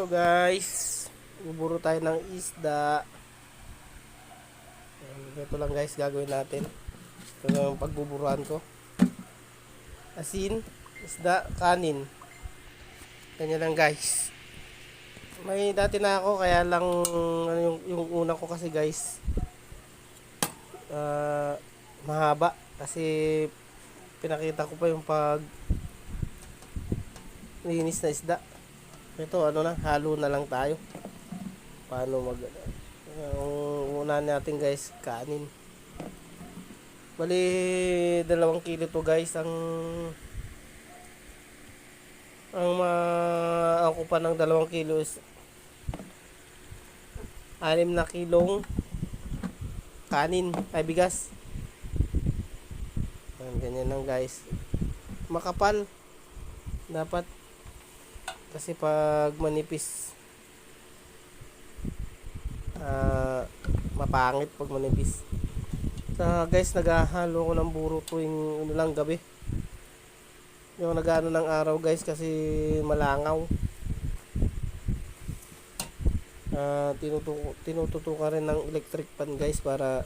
Hello guys. Buburo tayo ng isda. Ito lang guys gagawin natin. Ito lang ang pagbuburuan ko. Asin, isda, kanin. Ganyan lang guys. May dati na ako kaya lang ano yung, yung una ko kasi guys ah, mahaba kasi pinakita ko pa yung pag linis na isda. Ito ano na, halo na lang tayo. Paano mag ang una natin guys, kanin. Bali, dalawang kilo to guys ang ang ma ako pa ng dalawang kilo is anim na kilong kanin ay bigas. Ayan, ganyan lang guys. Makapal. Dapat kasi pag manipis ah mapangit pag manipis. So guys naghahalo ko ng buro tuwing ano lang gabi. Yung nagano ng araw guys kasi malangaw. Ah tinutuko, tinututukan rin ng electric pan guys para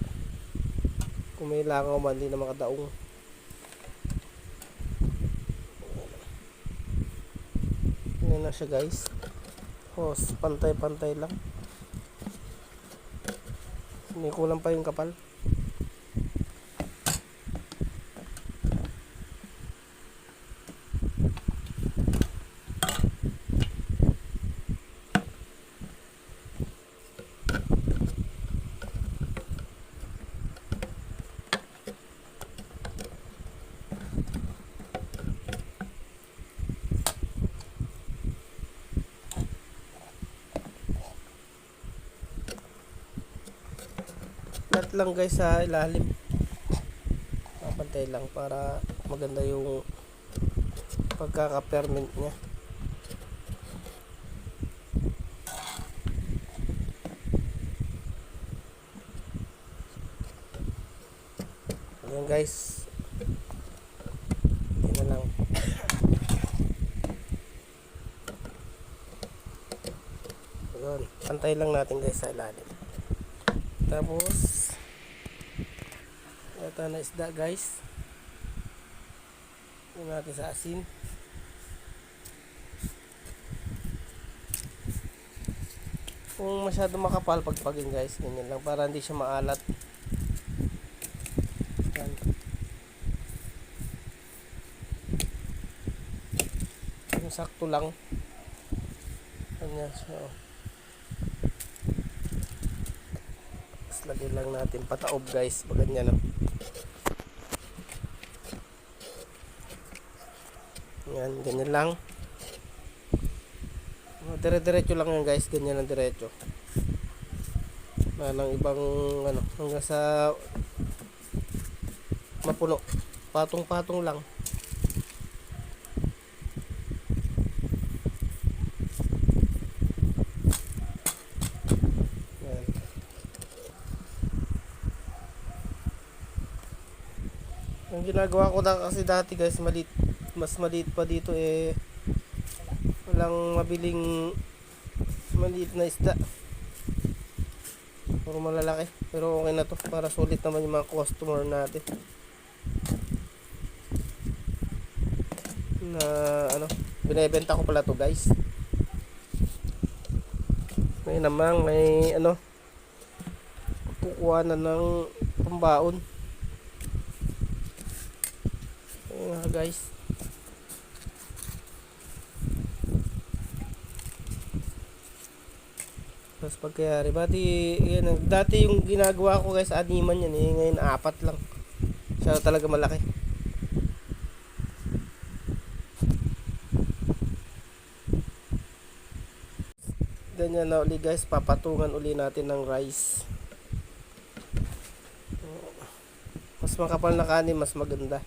kung may langaw man hindi na makadaong Yan na siya guys. Hos, pantay-pantay lang. Hindi kulang pa yung kapal. Flat lang guys sa ilalim. Papantay lang para maganda yung pagkaka-permint niya. Ayan guys. Yan na lang. Ayan. Pantay lang natin guys sa ilalim. Tapos ito na isda guys. Yung natin sa asin. Kung masyado makapal pagpagin guys, ganyan lang para hindi siya maalat. Yan. Yung sakto lang. Ganyan siya. oh. Tapos lagyan lang natin pataob guys. Pag ganyan oh. Yan, ganyan lang. Dire-diretso lang yan guys. Ganyan lang diretso. Wala nang ibang ano. Hanggang sa mapuno. Patong-patong lang. Yan. Ang ginagawa ko na kasi dati guys, maliit, mas maliit pa dito eh walang mabiling maliit na isda. Puro malalaki. Pero okay na to para sulit naman yung mga customer natin. Na ano, binebenta ko pala to guys. May namang may ano kukuha na ng pambaon. Ayun nga guys. Tapos pagkayari, bati, yan, dati yung ginagawa ko guys, animan yan eh, ngayon apat lang. Siya talaga malaki. Ganyan na uli guys, papatungan uli natin ng rice. Mas makapal na kanin, mas maganda.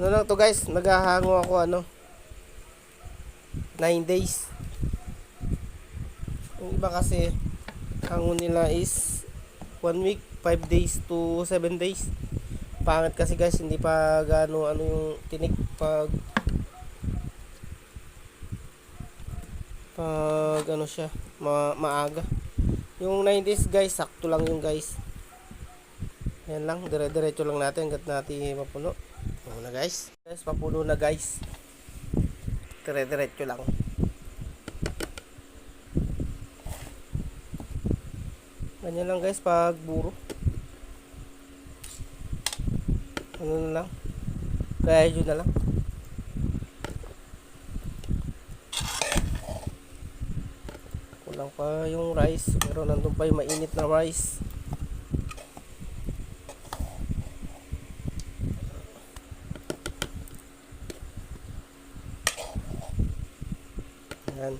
Ano lang to guys, maghahango ako ano. 9 days. Yung iba kasi hango nila is 1 week, 5 days to 7 days. Pangat kasi guys, hindi pa gano ano yung tinik pag pag ano siya ma maaga yung 9 days guys sakto lang yung guys yan lang, dire-diretso lang natin hanggat natin mapuno. Ano na guys? Guys, papuno na guys. Dire-diretso lang. Ganyan lang guys pag buro. Ano na lang. Kaya yun na lang. Kulang pa yung rice. Pero nandun pa yung mainit na rice. Yan.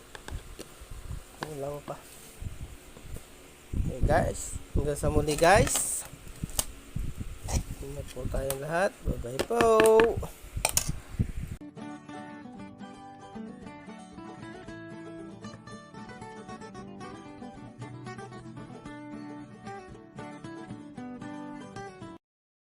Kulang pa. Okay guys. Hanggang sa muli guys. Ingat po tayong lahat. Bye bye po.